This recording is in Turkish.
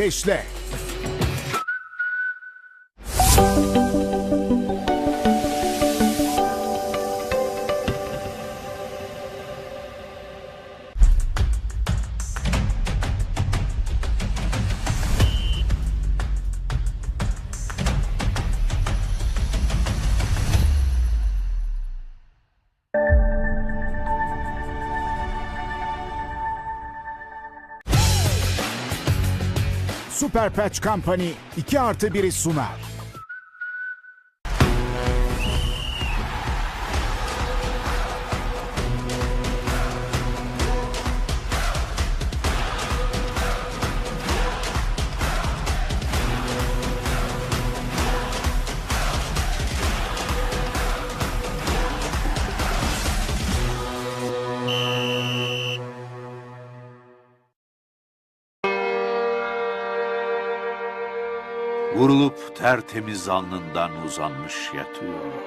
ateşle. Super Patch Company 2 artı 1'i sunar. Vurulup tertemiz alnından uzanmış yatıyor.